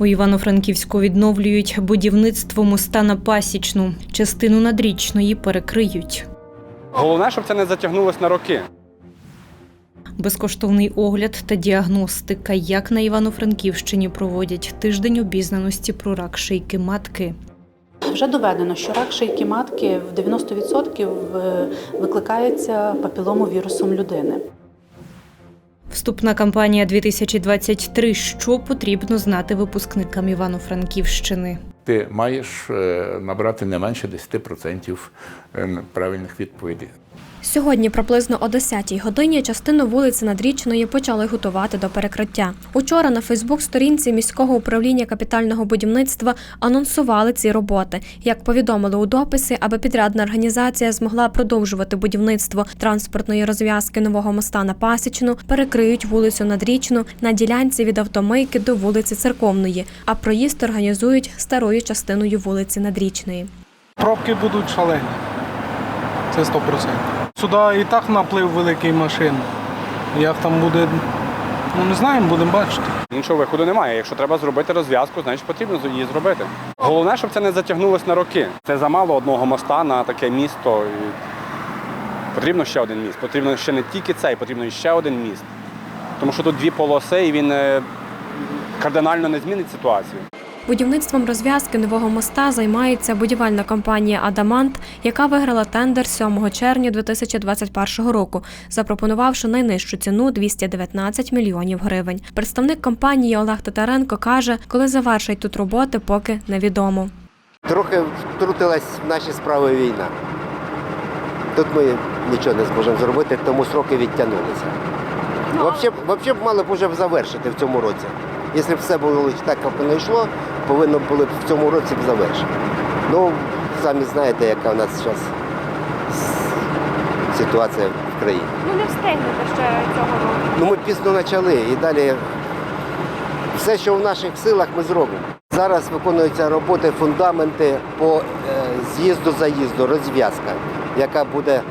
У Івано-Франківську відновлюють будівництво моста на Пасічну. Частину надрічної перекриють. Головне, щоб це не затягнулось на роки. Безкоштовний огляд та діагностика, як на Івано-Франківщині проводять тиждень обізнаності про рак шийки матки. Вже доведено, що рак шийки матки в 90% в- викликається папіломовірусом людини. Вступна кампанія 2023. Що потрібно знати випускникам Івано-Франківщини? Ти маєш е, набрати не менше 10% е, правильних відповідей. Сьогодні приблизно о 10-й годині частину вулиці Надрічної почали готувати до перекриття. Учора на Фейсбук-сторінці міського управління капітального будівництва анонсували ці роботи. Як повідомили у дописі, аби підрядна організація змогла продовжувати будівництво транспортної розв'язки нового моста на Пасічну, перекриють вулицю Надрічну на ділянці від автомийки до вулиці Церковної, а проїзд організують старою частиною вулиці Надрічної. Пробки будуть шалені. Це 100%. Сюди і так наплив великий машин. Як там буде, ну не знаємо, будемо бачити. Іншого виходу немає. Якщо треба зробити розв'язку, значить потрібно її зробити. Головне, щоб це не затягнулось на роки. Це замало одного моста на таке місто. І потрібно ще один міст. Потрібно ще не тільки цей, потрібно ще один міст. Тому що тут дві полоси, і він е, кардинально не змінить ситуацію. Будівництвом розв'язки нового моста займається будівельна компанія Адамант, яка виграла тендер 7 червня 2021 року, запропонувавши найнижчу ціну 219 мільйонів гривень. Представник компанії Олег Татаренко каже, коли завершать тут роботи, поки невідомо. Трохи втрутилась в наші справи війна. Тут ми нічого не зможемо зробити, тому сроки відтягнулися. Взагалі, взагалі б мали б вже завершити в цьому році. Якщо б все було так, як воно йшло, повинно було б в цьому році б завершити. Ну, самі знаєте, яка у нас зараз ситуація в країні. Ну не встигнете ще цього року. Ну, ми пізно почали і далі все, що в наших силах, ми зробимо. Зараз виконуються роботи, фундаменти по е, з'їзду-заїзду, розв'язка, яка буде е,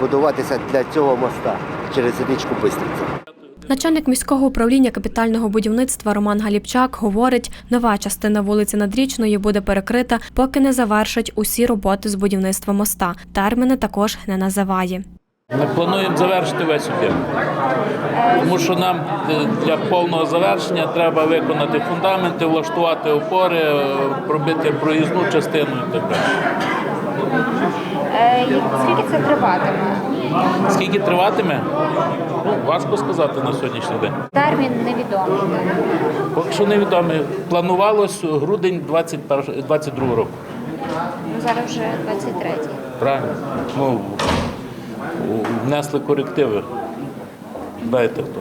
будуватися для цього моста через річку Бистриця. Начальник міського управління капітального будівництва Роман Галіпчак говорить, нова частина вулиці Надрічної буде перекрита, поки не завершать усі роботи з будівництва моста. Терміни також не називає. Ми плануємо завершити весь об'єкт. Тому що нам е, для повного завершення треба виконати фундаменти, влаштувати опори, е, пробити проїзну частину і так далі. Е, скільки це триватиме? Скільки триватиме? Ну, важко сказати на сьогоднішній день. Термін невідомий. Поки що невідомий. Планувалось грудень 21 22 року. Ну зараз вже 23-й. Правильно? Ну, внесли корективи. Дайте хто.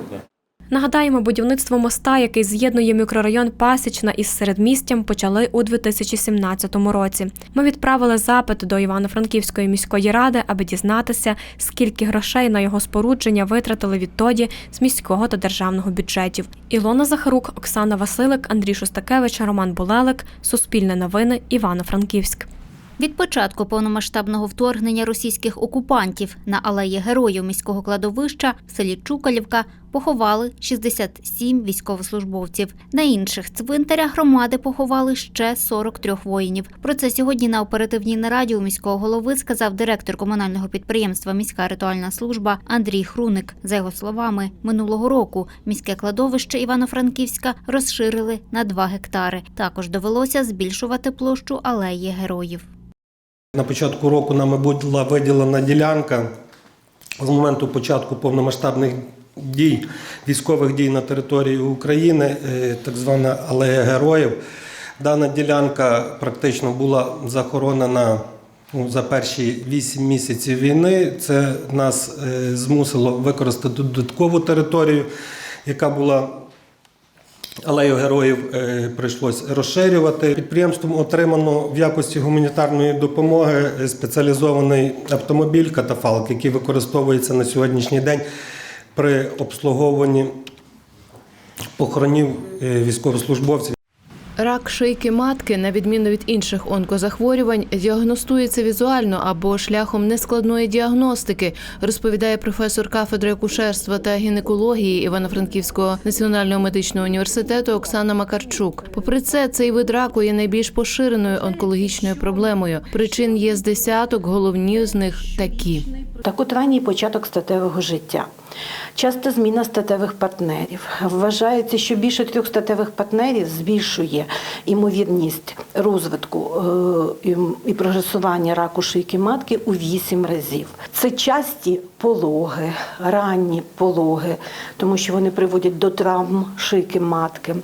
Нагадаємо, будівництво моста, який з'єднує мікрорайон Пасічна із середмістям, почали у 2017 році. Ми відправили запит до Івано-Франківської міської ради, аби дізнатися, скільки грошей на його спорудження витратили відтоді з міського та державного бюджетів. Ілона Захарук, Оксана Василик, Андрій Шостакевич, Роман Булелик. Суспільне новини. Івано-Франківськ. Від початку повномасштабного вторгнення російських окупантів на алеї Героїв міського кладовища в селі Чукалівка поховали 67 військовослужбовців. На інших цвинтарях громади поховали ще 43 воїнів. Про це сьогодні на оперативній нараді у міського голови сказав директор комунального підприємства Міська ритуальна служба Андрій Хруник. За його словами, минулого року міське кладовище Івано-Франківська розширили на 2 гектари. Також довелося збільшувати площу алеї героїв. На початку року нами була виділена ділянка з моменту початку повномасштабних дій, військових дій на території України, е, так звана алея героїв. Дана ділянка практично була захоронена ну, за перші 8 місяців війни. Це нас е, змусило використати додаткову територію, яка була Алею героїв е, прийшлось розширювати. Підприємством отримано в якості гуманітарної допомоги спеціалізований автомобіль катафалк, який використовується на сьогоднішній день при обслуговуванні похоронів е, військовослужбовців. Рак шийки матки, на відміну від інших онкозахворювань, діагностується візуально або шляхом нескладної діагностики, розповідає професор кафедри акушерства та гінекології Івано-Франківського національного медичного університету Оксана Макарчук. Попри це, цей вид раку є найбільш поширеною онкологічною проблемою. Причин є з десяток, головні з них такі. Так от ранній початок статевого життя. Часто зміна статевих партнерів. Вважається, що більше трьох статевих партнерів збільшує імовірність розвитку е, і прогресування раку шийки матки у 8 разів. Це часті пологи, ранні пологи, тому що вони приводять до травм шийки матки.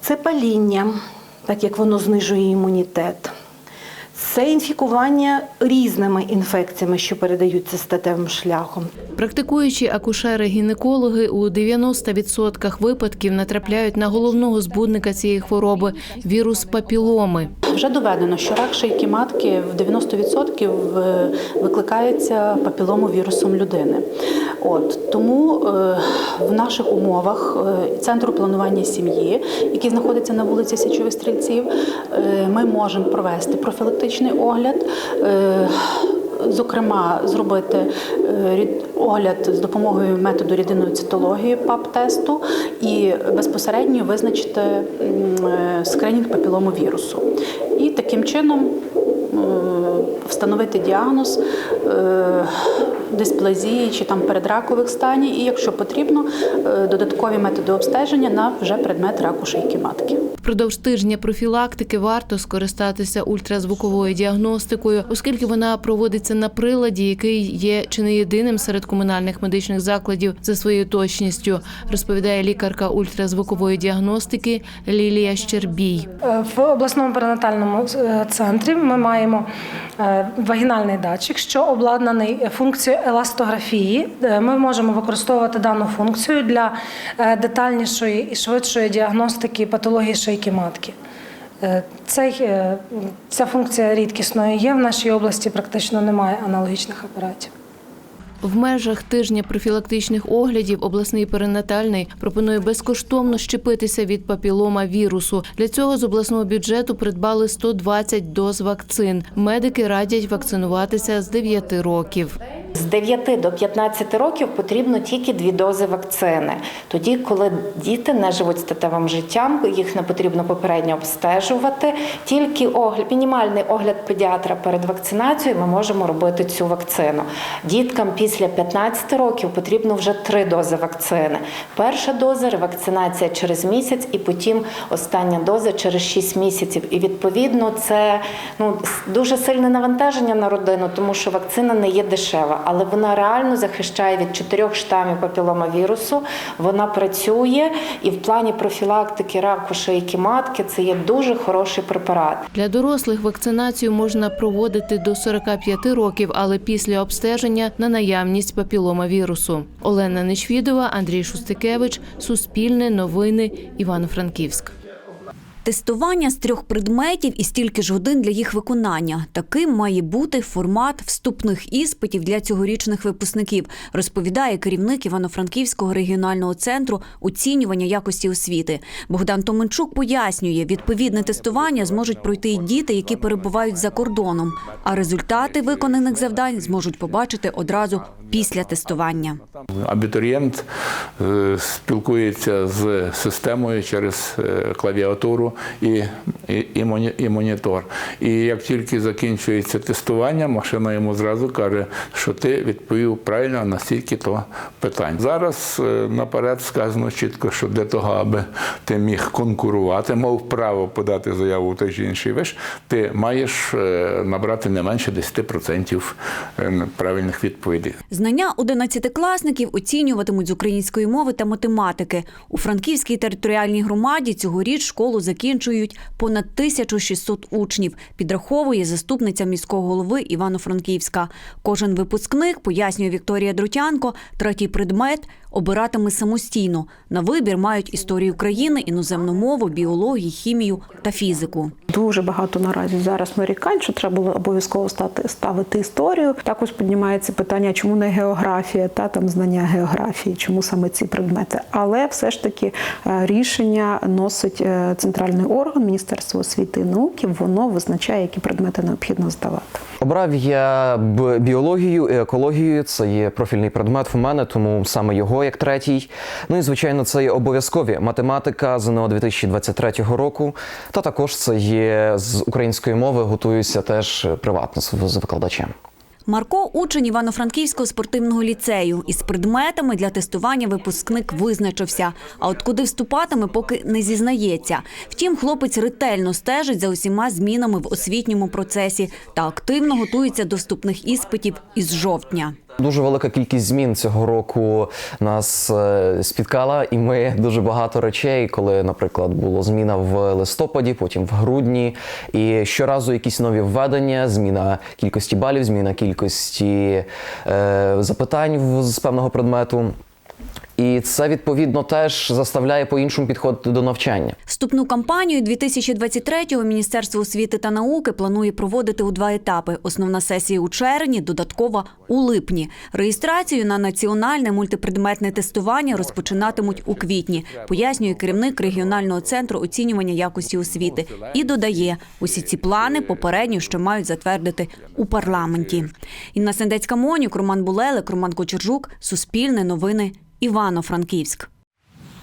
Це паління, так як воно знижує імунітет. Це інфікування різними інфекціями, що передаються статевим шляхом. Практикуючі акушери-гінекологи у 90% випадків натрапляють на головного збудника цієї хвороби вірус папіломи. Вже доведено, що рак шийки матки в 90% в- викликається папіломовірусом людини. От тому е, в наших умовах е, центру планування сім'ї, який знаходиться на вулиці Січових Стрільців, е, ми можемо провести профілактичний огляд. е, Зокрема, зробити е, огляд з допомогою методу рідинної цитології ПАП-тесту і безпосередньо визначити е, скринінг папіломовірусу. І таким чином встановити діагноз е, дисплазії чи там передракових станів, і якщо потрібно, е, додаткові методи обстеження на вже предмет раку шийки матки. Впродовж тижня профілактики варто скористатися ультразвуковою діагностикою, оскільки вона проводиться на приладі, який є чи не єдиним серед комунальних медичних закладів за своєю точністю, розповідає лікарка ультразвукової діагностики Лілія Щербій. Е, В обласному перинатальному е, центрі ми маємо е, вагінальний датчик, що обладнаний функцією еластографії. Ми можемо використовувати дану функцію для детальнішої і швидшої діагностики патології шийки матки. Е, Цей, е, ця функція рідкісною є. В нашій області практично немає аналогічних апаратів. В межах тижня профілактичних оглядів обласний перинатальний пропонує безкоштовно щепитися від папілома вірусу. Для цього з обласного бюджету придбали 120 доз вакцин. Медики радять вакцинуватися з 9 років. З 9 до 15 років потрібно тільки дві дози вакцини. Тоді, коли діти не живуть статевим життям, їх не потрібно попередньо обстежувати. Тільки огляд, мінімальний огляд педіатра перед вакцинацією ми можемо робити цю вакцину. Діткам після 15 років потрібно вже три дози вакцини. Перша доза ревакцинація через місяць, і потім остання доза через 6 місяців. І відповідно це ну дуже сильне навантаження на родину, тому що вакцина не є дешева, але вона реально захищає від чотирьох штамів папіломавірусу. Вона працює і в плані профілактики раку шийки матки це є дуже хороший препарат. Для дорослих вакцинацію можна проводити до 45 років, але після обстеження на наявність папіломавірусу. Олена Нечвідова, Андрій Шустикевич, Суспільне, Новини, Івано-Франківськ. Тестування з трьох предметів і стільки ж годин для їх виконання. Таким має бути формат вступних іспитів для цьогорічних випускників, розповідає керівник Івано-Франківського регіонального центру оцінювання якості освіти. Богдан Томенчук пояснює, відповідне тестування зможуть пройти і діти, які перебувають за кордоном. А результати виконаних завдань зможуть побачити одразу після тестування. Абітурієнт е, спілкується з системою через е, клавіатуру і, і, і, і монітор. І як тільки закінчується тестування, машина йому зразу каже, що ти відповів правильно на стільки то питань. Зараз е, наперед сказано чітко, що для того, аби ти міг конкурувати, мав право подати заяву у той чи інший виш, ти маєш е, набрати не менше 10% е, правильних відповідей. Знання одинадцятикласників оцінюватимуть з української мови та математики. У Франківській територіальній громаді цьогоріч школу закінчують понад 1600 учнів, підраховує заступниця міського голови Івано-Франківська. Кожен випускник, пояснює Вікторія Друтянко, третій предмет обиратиме самостійно. На вибір мають історію країни, іноземну мову, біологію, хімію та фізику. Дуже багато наразі зараз нарікань, що треба було обов'язково стати ставити історію. Також піднімається питання, чому не географія та там знання географії, чому саме ці предмети. Але все ж таки е, рішення носить е, центральний орган Міністерство освіти і науки. Воно визначає, які предмети необхідно здавати. Обрав я біологію і екологію. Це є профільний предмет в мене, тому саме його як третій. Ну і звичайно, це є обов'язкові математика ЗНО 2023 року. Та також це є з української мови. Готуюся теж приватно з викладачем. Марко учень Івано-Франківського спортивного ліцею. Із предметами для тестування випускник визначився. А от куди вступатиме, поки не зізнається. Втім, хлопець ретельно стежить за усіма змінами в освітньому процесі та активно готується до вступних іспитів із жовтня. Дуже велика кількість змін цього року нас е, спіткала, і ми дуже багато речей, коли, наприклад, була зміна в листопаді, потім в грудні, і щоразу якісь нові введення, зміна кількості балів, зміна кількості е, запитань з певного предмету. І це відповідно теж заставляє по-іншому підходити до навчання. Вступну кампанію 2023-го Міністерство освіти та науки планує проводити у два етапи: основна сесія у червні, додаткова у липні. Реєстрацію на національне мультипредметне тестування розпочинатимуть у квітні. Пояснює керівник регіонального центру оцінювання якості освіти і додає, усі ці плани попередньо ще мають затвердити у парламенті. Інна Сендецька Монюк, Роман Булелик, Роман Кочержук, Суспільне новини, Івано-Франківськ.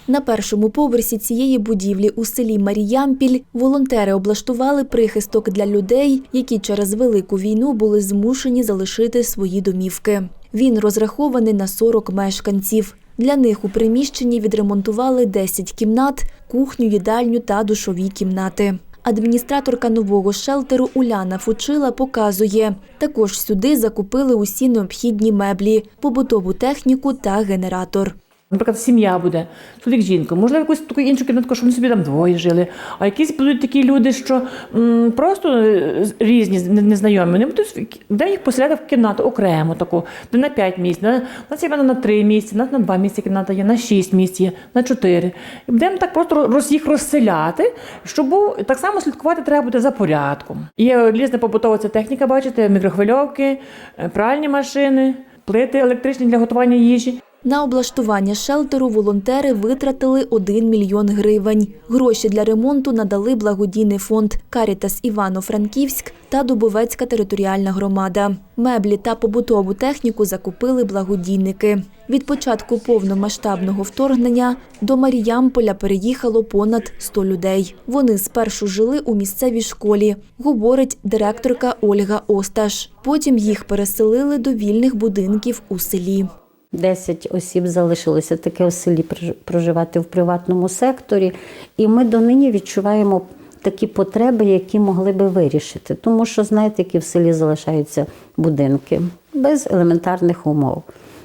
На першому поверсі цієї будівлі у селі Маріямпіль волонтери облаштували прихисток для людей, які через велику війну були змушені залишити свої домівки. Він розрахований на 40 мешканців. Для них у приміщенні відремонтували 10 кімнат, кухню, їдальню та душові кімнати. Адміністраторка нового шелтеру Уляна Фучила показує, також сюди закупили усі необхідні меблі, побутову техніку та генератор. Наприклад, сім'я буде, чоловік жінка, можливо, якусь таку іншу кімнатку, щоб вони собі там двоє жили. А якісь будуть такі люди, що м, просто е, різні, незнайомі. Вони будуть де їх поселяти в кімнату окремо таку, де на 5 місць, на, на сім'я на 3 місці, на, на 2 місця кімната є, на 6 місць є, на 4. І будемо так просто роз, їх розселяти, щоб був так само слідкувати треба буде за порядком. Є різна побутова ця техніка, бачите, мікрохвильовки, е, пральні машини, плити електричні для готування їжі. На облаштування шелтеру волонтери витратили 1 мільйон гривень. Гроші для ремонту надали благодійний фонд Карітас Івано-Франківськ та Дубовецька територіальна громада. Меблі та побутову техніку закупили благодійники. Від початку повномасштабного вторгнення до Маріямполя переїхало понад 100 людей. Вони спершу жили у місцевій школі, говорить директорка Ольга Осташ. Потім їх переселили до вільних будинків у селі. 10 осіб залишилося таке у селі проживати в приватному секторі, і ми донині відчуваємо такі потреби, які могли би вирішити. Тому що, знаєте, які в селі залишаються будинки без елементарних умов.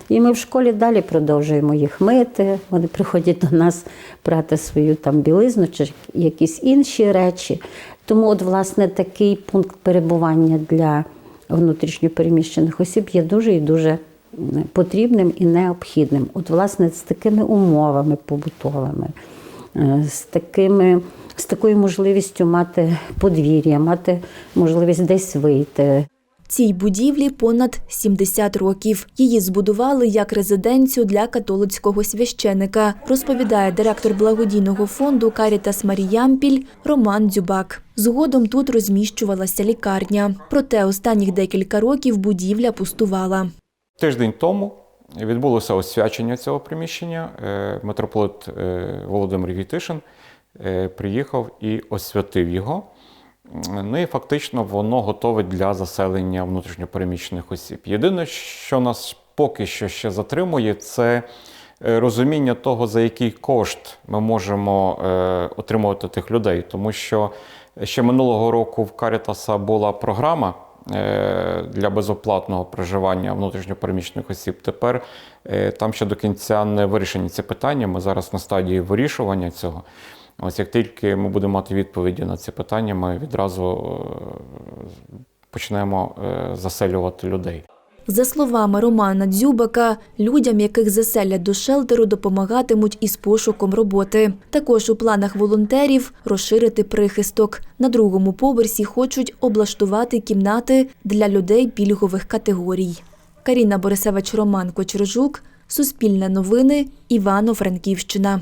І ми в школі далі продовжуємо їх мити. Вони приходять до нас брати свою там білизну чи якісь інші речі. Тому, от, власне, такий пункт перебування для внутрішньопереміщених осіб є дуже і дуже потрібним і необхідним. От, власне, з такими умовами побутовими, е, з такими. З такою можливістю мати подвір'я, мати можливість десь вийти. Цій будівлі понад 70 років. Її збудували як резиденцію для католицького священика, розповідає директор благодійного фонду Карітас Маріямпіль Роман Дзюбак. Згодом тут розміщувалася лікарня. Проте останніх декілька років будівля пустувала. Тиждень тому відбулося освячення цього приміщення. Е, Митрополит е, Володимир Вітишин е, приїхав і освятив його. Ну і фактично воно готове для заселення внутрішньопереміщених осіб. Єдине, що нас поки що ще затримує, це розуміння того, за який кошт ми можемо отримувати тих людей. Тому що ще минулого року в Карітаса була програма для безоплатного проживання внутрішньопереміщених осіб. Тепер е, там ще до кінця не вирішені ці питання. Ми зараз на стадії вирішування цього. Ось як тільки ми будемо мати відповіді на ці питання, ми відразу е, почнемо е, заселювати людей. За словами Романа Дзюбака, людям, яких заселять до шелтеру, допомагатимуть із пошуком роботи. Також у планах волонтерів розширити прихисток. На другому поверсі хочуть облаштувати кімнати для людей пільгових категорій. Каріна Борисевич, Роман Кочержук, Суспільне новини, Івано-Франківщина.